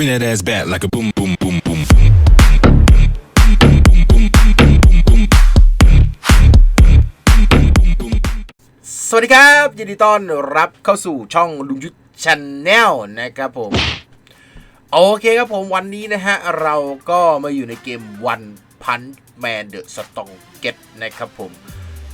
Bring that ass back like a boom, boom, boom, boom, boom. สวัสดีครับ ยินดีต้อนรับเข้าสู่ช่องลุงยุทธชาแนลนะครับผม โอเคครับผมวันนี้นะฮะ เราก็มาอยู่ในเกม One Punch Man The Strong Get นะครับผม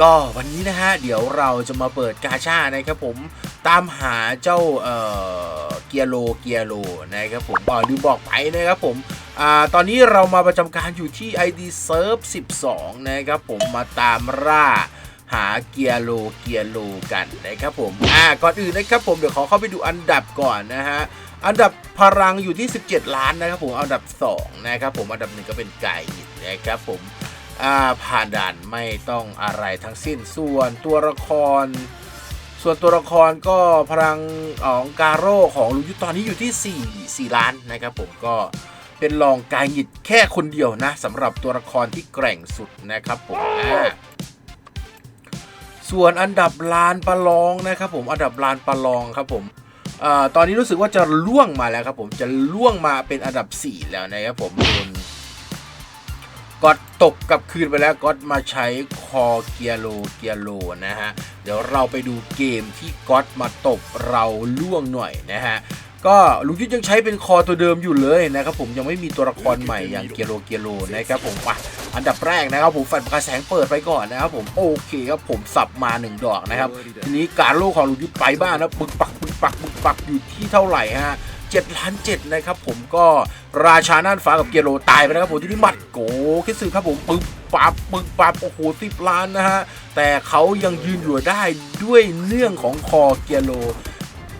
ก็วันนี้นะฮะ เดี๋ยวเราจะมาเปิดกาชานะครับผม ตามหาเจ้าเอ่อ เกียโลเกียโลนะครับผมก็ลืมบอกไปนะครับผมอตอนนี้เรามาประจำการอยู่ที่ ID Serve 12 นะครับผมมาตามล่าหาเกียร์โลเกียร์โลกันนะครับผมอ่าก่อนอื่นนะครับผมเดี๋ยวขอเข้าไปดูอันดับก่อนนะฮะอันดับพลังอยู่ที่ 17 ล้านนะครับผมอันดับ 2 นะครับผมอันดับหนึ่งก็เป็นไก่นะครับผมอ่าผ่านด่านไม่ต้องอะไรทั้งสิ้นส่วนตัวละคร ส่วนตัวละครก็พลังของการโร่ของลุงยุทธตอนนี้อยู่ที่ 4 4 ล้านนะครับผมก็เป็นรองกายหิดแค่คนเดียวนะสำหรับตัวละครที่แกร่งสุดนะครับผมอ่าส่วนอันดับลานประลองนะครับผมอันดับลานประลองครับผมเอ่อตอนนี้รู้สึกว่าจะล่วงมาแล้วครับผมจะล่วงมาเป็นอันดับ 4 แล้วนะครับผมโดน ก็ตกกลับคืนไปแล้วก็มาใช้คอเกียโลเกียโลนะฮะ เดี๋ยวเราไปดูเกมที่ก๊อตมาตบเราล่วงหน่อยนะฮะก็ลุงยุทธยังใช้เป็นคอตัวเดิมอยู่เลยนะครับผมยังไม่มีตัวละครใหม่อย่างเกียโลเกียโลนะครับผมอะอันดับแรกนะครับผมฟันปากกาแสงเปิดไปก่อนนะครับผมโอเคครับผมสับมาหนึ่งดอกนะครับทีนี้การโลกของลุงยุทธไปบ้างนะปึกปักปึกปักปึกปักอยู่ที่เท่าไหร่ฮะ เจ็ดล้านเจ็ดนะครับผมก็ราชาน่านฟ้ากับเกียโรตายไปนะครับผมที่นี่มัดโกคิดสึครับผมปึกปับปึกปับโอ้โหสิบล้านนะฮะแต่เขายังยืนอยู่ได้ด้วยเนื่องของคอเกียโร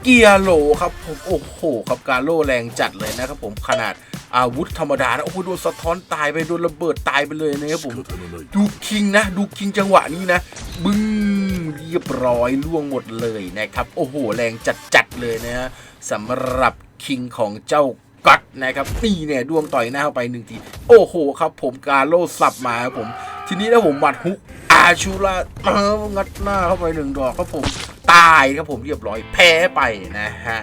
เกียร์โหลครับผมโอ้โหครับการโลแรงจัดเลยนะครับผมขนาดอาวุธธรรมดานะโอ้โหโดนสะท้อนตายไปโดนระเบิดตายไปเลยนะครับผมดูคิงนะ ดูคิงจังหวะนี้นะ บึ้งเรียบร้อยล่วงหมดเลยนะครับ โอ้โห แรงจัดๆเลยนะฮะสำหรับ คิงของเจ้าก๊อตนะครับนี่เนี่ยดวงต่อยหน้าเข้าไปหนึ่งที โอ้โหครับ ผมกาโลสับมาครับผม ทีนี้นะผมหมัดฮุกอาชูราเอองัดหน้าเข้าไปหนึ่งดอกครับผมตายครับผมเรียบร้อยแพ้ไปนะฮะ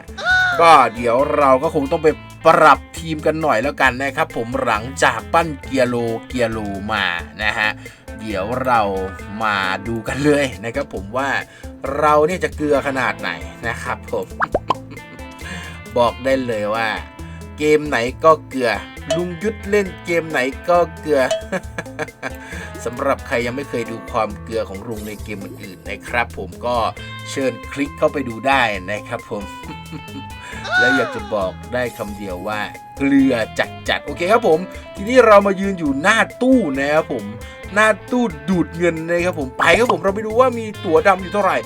ก็เดี๋ยวเราก็คงต้องไปปรับทีมกันหน่อยแล้วกันนะครับ ผมหลังจากปั้นเกียร์โลเกียร์โลมานะฮะเดี๋ยวเรามาดูกันเลยนะครับผมว่าเราเนี่ยจะเกลือขนาดไหนนะครับผม บอกได้เลยว่า เกมไหนก็เกลือ ลุงยุทธเล่นเกมไหนก็เกลือสำหรับใครยังไม่เคยดูความเกลือของลุงในเกมอื่นๆนะครับ ผมก็เชิญคลิกเข้าไปดูได้นะครับผม แล้วอยากจะบอกได้คำเดียวว่า เกลือจัดจัดๆโอเคครับผม ทีนี้เรามายืนอยู่หน้าตู้นะครับผม หน้าตู้ดูดเงินนะครับผมไปครับผมเราไปดูว่ามีตั๋วดำอยู่เท่าไหร่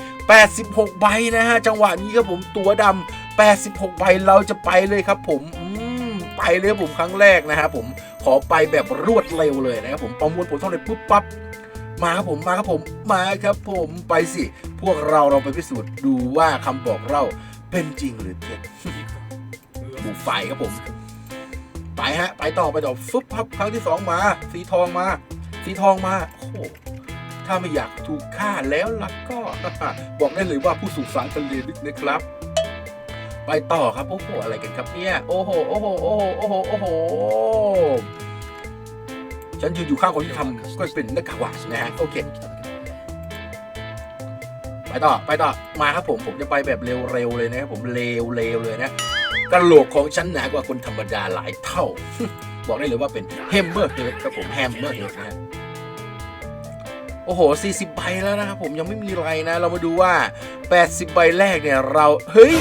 86 ใบนะฮะจังหวะนี้ครับผมตั๋วดำ 86ใบเราจะไปเลยครับผมไปเลยผมครั้งแรกนะครับผมขอไปแบบรวดเร็วเลยนะครับผมประมวลผลเท่าไหร่ปุ๊บปั๊บมาครับผมมาครับผมมาครับผมไปสิ พวกเราเราไปพิสูจน์ดูว่าคำบอกเราเป็นจริงหรือเท็จบุกไฟครับผม ไปฮะ ไปต่อไปต่อฟึบครับครั้งที่สองมา สีทองมา สีทองมาโอ้โหถ้าไม่อยากถูกฆ่าแล้วล่ะก็ บอกได้เลยว่าผู้สุขสันต์กันเลยลึกนะครับ ไปต่อครับโอ้โหอะไรกันครับเนี่ยโอ้โหโอ้โหโอ้โหโอ้โหโอ้โหฉันยืนอยู่ข้างคนที่ทำก็เป็นนักข่าวนะฮะโอเคไปต่อไปต่อมาครับผมผมจะไปแบบเร็วๆเลยนะครับผมเร็วๆเลยนะกระโหลกของฉันหนากว่าคนธรรมดาหลายเท่า บอกได้เลยว่าเป็นแฮมเบอร์เฮดครับผมแฮมเบอร์เฮดนะฮะโอ้โห 40 ใบแล้วนะครับผมยังไม่มีไรนะ เรามาดูว่า 80 ใบแรกเนี่ยเราเฮ้ย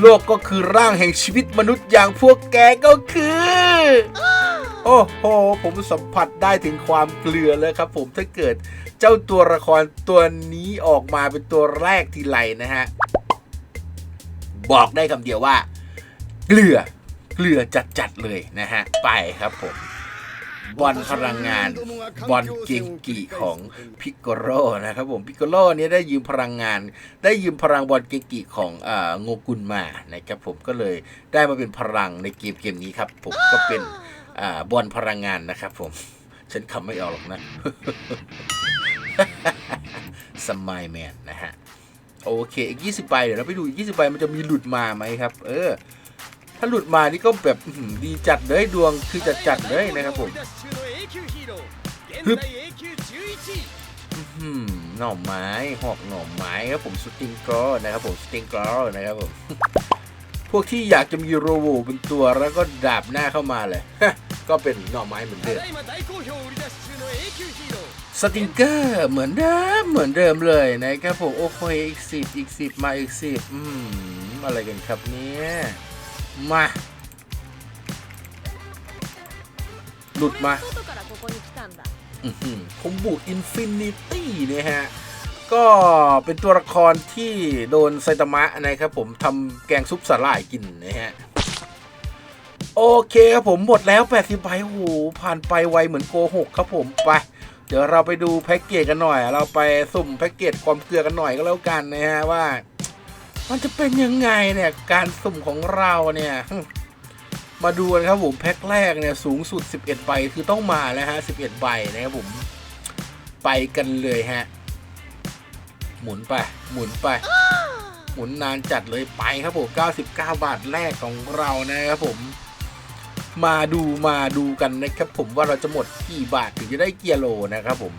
โลกก็คือร่างแห่งชีวิตมนุษย์อย่างพวกแกก็คือ โอ้โห ผมสัมผัสได้ถึงความเกลือแล้วครับผมถ้าเกิดเจ้าตัวละครตัวนี้ออกมาเป็นตัวแรกทีไรนะฮะ บอกได้คำเดียวว่า เกลือเกลือจัดๆเลยนะฮะ ไปครับผม บอลพลังงานบอลเกงกีของพิกโกโรนะครับผมพิกโกโรเนี่ยได้ยืมพลังงาน ได้ยืมพลังบอลเกงกีของโงกุลมานะครับผมก็เลยได้มาเป็นพลังในเกมเกมนี้ครับผมก็เป็นบอลพลังงานนะครับผมฉันคำไม่ออกหรอกนะสมายแมนนะฮะโอเคอีก 20ใบเดี๋ยวเราไปดูอีก 20ใบมันจะมีหลุดมาไหมครับ เออ ถ้าหลุดมานี่ก็แบบดีจัดเลยดวงคือจัดจัดเลยนะครับผมฮึบอืมหน่อไม้หอกหน่อไม้ครับผมสติงกรอนะครับผมสติงกรอนะครับผมพวกที่อยากจะมีโรโวเป็นตัวแล้วก็ดาบหน้าเข้ามาเลยก็เป็นหน่อไม้เหมือนเดิมสติงเกอร์เหมือนเดิมเหมือนเดิมเลยนะครับผมโอ้โหอีกสิบอีกสิบมาอีกสิบอืมอะไรกันครับเนี่ย มา หลุดมาผมบุกอินฟินิตี้เนี่ยฮะ ก็เป็นตัวละครที่โดนไซตามะนะครับผมทำแกงซุปสาหร่ายกินนะฮะ โอเคครับผมหมดแล้ว 80ใบโอ้โหผ่านไปไวเหมือนโกหกครับผมไป เดี๋ยวเราไปดูแพ็กเกจกันหน่อย เราไปสุ่มแพ็กเกจความเกลือกันหน่อยก็แล้วกันนะฮะว่า มันจะเป็นยังไงเนี่ยการสุ่มของเราเนี่ย มาดูกันครับผมแพ็คแรกเนี่ยสูงสุด 11 ใบคือต้องมาแล้วฮะ 11 ใบนะครับผม ไปกันเลยฮะ หมุนไป หมุนไป หมุนนานจัดเลยไปครับผม 99 บาทแรกของเรานะครับผม มาดูมาดูกันนะครับผมว่าเราจะหมดกี่บาทถึงจะได้เกียร์โลนะครับผม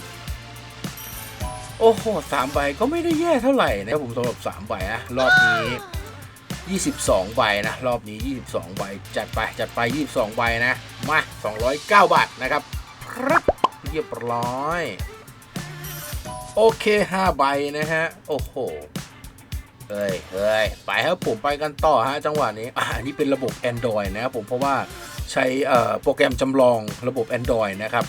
โอ้โหสามใบก็ไม่ได้แย่เท่าไหร่นะครับผมสำหรับสามใบนะรอบนี้ 22 ใบนะ รอบนี้ 22 ใบ จัดไปจัดไป 22 ใบนะ มา 209 บาทนะครับครับเรียบร้อย โอเค 5 ใบนะฮะ โอ้โหเฮ้ยเฮ้ยไปครับผมไปกันต่อฮะจังหวะนี้อ่าอันนี้เป็นระบบ Android นะครับผมเพราะว่าใช่โปรแกรมจำลองระบบ Android นะครับ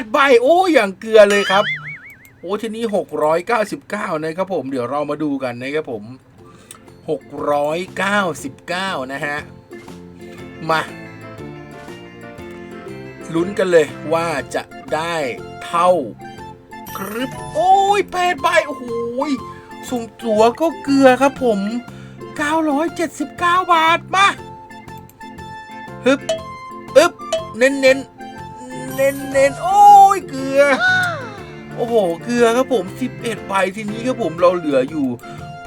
8 ใบ โอ้อย่างเกลือเลยครับ โอ้ทีนี้ 699 นะครับผม เดี๋ยวเรามาดูกันนะครับผม 699 นะฮะ มาลุ้นกันเลยว่าจะได้เท่าครึบโอ้ยแปดใบโอ้โหยสุ่มตัวก็เกลือครับผม 979 บาท มาฮึบอึบเน้นเน้นเน้นเน้นโอ้ ยเกลือ โอ้โห เกลือครับผม 11ใบทีนี้ครับผมเราเหลืออยู่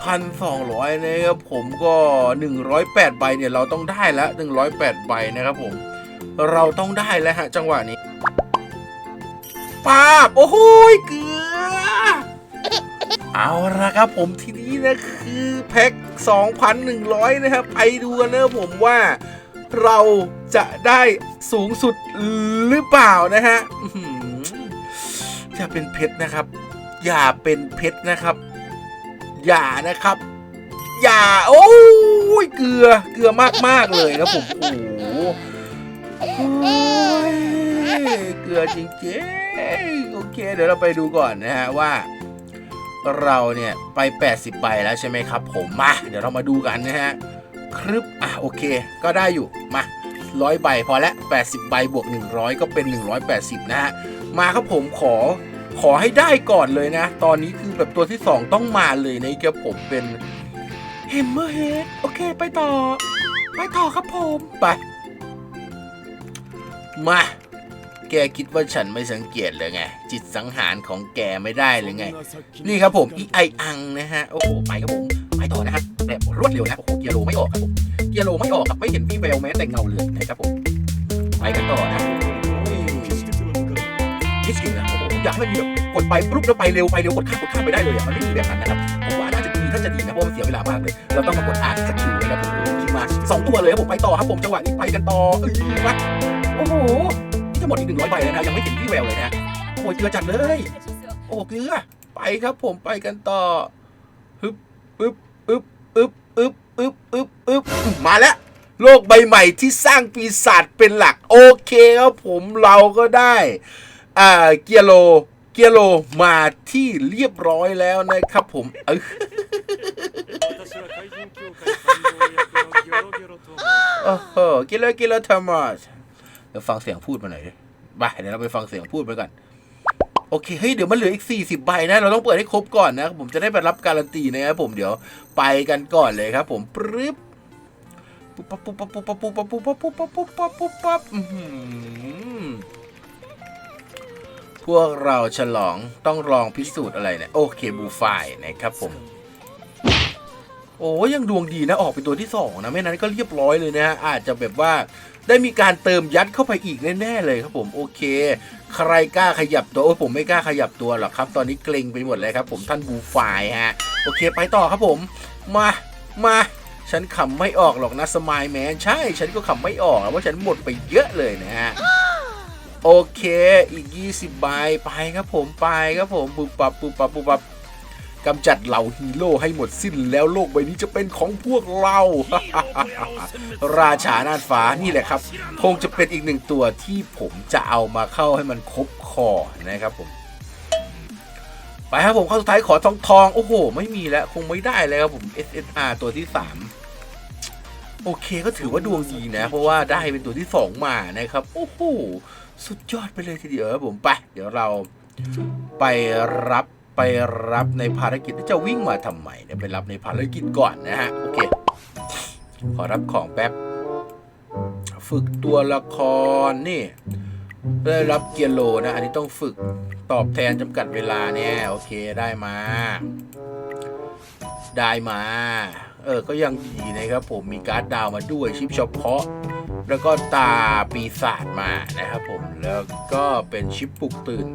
พันสองร้อยนะครับผมก็หนึ่งร้อยแปดใบเนี่ยเราต้องได้แล้วหนึ่งร้อยแปดใบนะครับผม เราต้องได้แล้วฮะจังหวะนี้ป้าบโอ้โหเกลือ เอาละครับผมทีนี้นะคือแพ็ค2,100 นะครับ ไปดูกันนะผมว่าเราจะได้สูงสุดหรือเปล่านะฮะ อื้อหือจะเป็นเพชรนะครับ อย่าเป็นเพชรนะครับ อย่านะครับ อย่า โอ้ยเกลือเกลือมากมากเลยครับผมโอ้โหโอ้ยเกลือจริงๆโอเค เดี๋ยวเราไปดูก่อนนะฮะว่า เราเนี่ยไป 80ใบแล้วใช่ไหมครับ ผมมาเดี๋ยวเรามาดูกันนะฮะครึบอะโอเค ก็ได้อยู่มา ร้อยใบพอแล้ว80 ใบบวก 100 ก็เป็น 180 นะฮะ มาครับผมขอขอให้ได้ก่อนเลยนะ ตอนนี้คือแบบตัวที่ 2 ต้องมาเลยนะครับผมเป็นเฮมเมอร์เฮดโอเคไปต่อ ไปต่อครับผมไป มา แกคิดว่าฉันไม่สังเกตเลยไง จิตสังหารของแกไม่ได้เลยไง นี่ครับผมอีไออังนะฮะ โอ้โห ไปครับผม ไปต่อนะฮะ แบบรวดเร็วนะโอ้โหเกียร์โลไม่ออกครับผมเกียร์โลไม่ออกครับไม่เห็นวี่แววแม้แต่เงาเลยนะครับผมไปกันต่อนะคิดจริงนะโอ้โหอยากให้มันมีแบบกดไปปุ๊บแล้วไปเร็วไปเร็วกดข้ามกดข้ามไปได้เลยอะมันไม่มีแบบนั้นนะครับผมว่าน่าจะดีถ้าจะดีนะเพราะมันเสียเวลามากเลย เราต้องมากดอ่านสกิลนะครับผมคิดมาสองตัวเลยครับผมไปต่อครับผมจังหวะนี้ไปกันต่อเอ้ยมาโอ้โหนี่จะหมดอีกหนึ่งร้อยใบแล้วนะยังไม่เห็นวี่แววเลยนะโอ้ยเกลือจัดเลยโอ้เกลือไปครับผมไปกันต่อฮึบอึบอึบ อึบอึบอึบอึบอึบมาแล้ว โลกใบใหม่ที่สร้างปีศาจเป็นหลัก โอเคครับผมเราก็ได้อ่าเกียโลเกียโลมาที่เรียบร้อยแล้วนะครับผมเออโอ้โหกิโลกิโลทอมอสเดี๋ยวฟังเสียงพูดมาหน่อยดิไปเดี๋ยวเราไปฟังเสียงพูดไปก่อน โอเคเฮ้ยเดี๋ยวมันเหลืออีก 40 ใบนะ เราต้องเปิดให้ครบก่อนนะผมจะได้ไปรับการันตีนะครับผมเดี๋ยวไปกันก่อนเลยครับ ผมปรึ๊บปุ๊บปั๊บปุ๊บปั๊บปุ๊บปั๊บปุ๊บปั๊บปุ๊บปั๊บปุ๊บปั๊บปุ๊บปั๊บปุ๊บปั๊บพวกเราฉลองต้องลองพิสูจน์อะไรเนี่ยโอเคบูไฟนะครับผม อ้ยังดวงดีนะออกเป็นตัวที่สองนะไม่นั้นก็เรียบร้อยเลยนะฮะอาจจะแบบว่าได้มีการเติมยัดเข้าไปอีกแน่ๆเลยครับผมโอเค ใครกล้าขยับตัวโอ้ผมไม่กล้าขยับตัวหรอกครับ ตอนนี้เกรงไปหมดเลยครับ ผมท่านบูฟายฮะโอเคไปต่อครับผมมามาฉันขำไม่ออกหรอกนะสมายแมนใช่ ฉันก็ขำไม่ออกเพราะฉันหมดไปเยอะเลยนะฮะโอเค อีก 20ใบไปครับผมไปครับผมปุบปับปุบปับปุบปับ กำจัดเหล่าฮีโร่ให้หมดสิ้นแล้วโลกใบนี้จะเป็นของพวกเรา ราชาน่านฟ้านี่แหละครับ คงจะเป็นอีกหนึ่งตัวที่ผมจะเอามาเข้าให้มันครบคอนะครับผมไปครับผมข้อสุดท้ายขอทองทองโอ้โห ไม่มีแล้วคงไม่ได้แล้วครับผม SSR ตัวที่ 3 โอเคก็ถือว่าดวงดีนะ เพราะว่าได้เป็นตัวที่ 2 มานะครับ โอ้โห สุดยอดไปเลยทีเดียวครับผมไป เดี๋ยวเราไปรับ ไปรับในภารกิจจะวิ่งมาทำไมเนี่ยไปรับในภารกิจก่อนนะฮะโอเค ขอรับของแป๊บ ฝึกตัวละครนี่ได้รับเกียร์โลนะ อันนี้ต้องฝึกตอบแทนจำกัดเวลาเนี่ยโอเคได้มา ได้มา เออ ก็ยังดีนะครับผมมีการ์ดดาวมาด้วยชิปเฉพาะ แล้วก็ตาปีศาจมานะครับผมแล้วก็เป็นชิปปลุกตื่น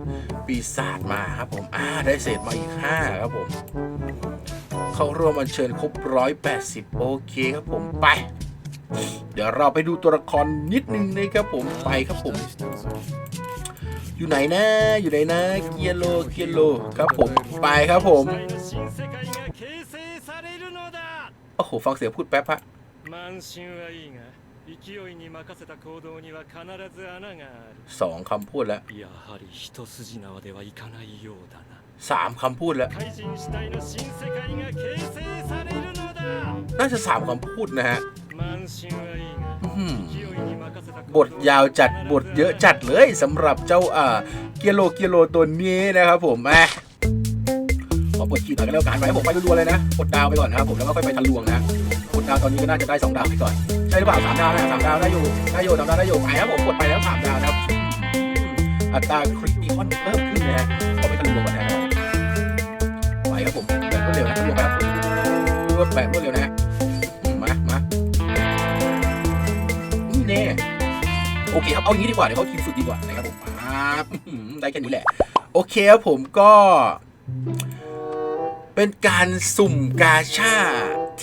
ปีศาจมาครับผมอ่าได้เศษมาอีก 5 ครับผม เขาร่วมมันเชิญครบ 180 โอเคครับผมไป เดี๋ยวเราไปดูตัวละครนิดนึงนะครับผมไปครับผม อยู่ไหนนะอยู่ไหนนะเกียโลเกียโลครับผมไปครับผมโอ้โหฟังเสียงพูดแป๊บฮะ 勢いに任せた行動には必ず穴がある สองคำพูดแล้ว やはり一筋縄ではいかないようだな สามคำพูดแล้ว 怪人主体の新世界が形成されるのだ น่าจะสามคำพูดนะฮะ 慢心はいいが อื้อหือ 勢いに任せた行動 บทยาวจัดบทเยอะจัดเลยสำหรับเจ้าอ่าเกียโลเกียโลตัวนี้นะครับผมแม่ขอบทขีดหน่อยกันแล้วกันไปให้ผมไปรัวๆเลยนะกดดาวไปก่อนนะครับผมแล้วก็ค่อยไปทะลวงนะ ดดาวตอนนี้ก็น่าจะได้สองดาวไปก่อนใช่หรือเปล่าสามดาวนะสามดาวได้อยู่ได้อยู่สามดาวได้อยู่ไปครับผมกดไปแล้วสามดาวนะครับอัตราคริติคอนเพิ่มขึ้นนะฮะขอไปทะลวงก่อนนะครับไปครับผมแบบรวดเร็วนะทะลวงไปครับผมรวดแบบรวดเร็วนะฮะมามานี่แน่โอเคครับเอาอย่างนี้ดีกว่าเดี๋ยวเขาทีมฝึกดีกว่านะครับผมได้แค่นี้แหละ โอเคครับผมก็ เป็นการสุ่มกาชา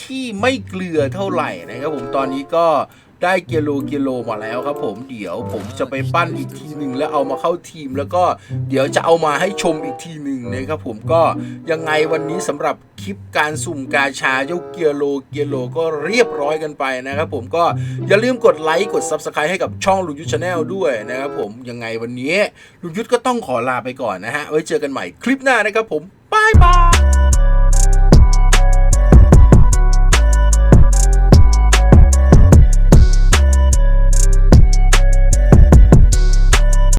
ที่ไม่เกลือเท่าไหร่นะครับผมตอนนี้ก็ได้เกียโลเกียโลมาแล้วครับผมเดี๋ยวผมจะไปปั้นอีกทีหนึ่งแล้วเอามาเข้าทีม แล้วก็เดี๋ยวจะเอามาให้ชมอีกทีหนึ่งนะครับผมก็ยังไงวันนี้สำหรับคลิปการสุ่มกาชาเจ้าเกียโลเกียโลก็เรียบร้อยกันไปนะครับผมก็อย่าลืมกดไลค์กด Subscribe ให้กับช่องลุงยุทธชาแนลด้วยนะครับผมยังไงวันนี้ลุงยุทธก็ต้องขอลาไปก่อนนะฮะไว้เจอกันใหม่คลิปหน้านะครับผมบายบาย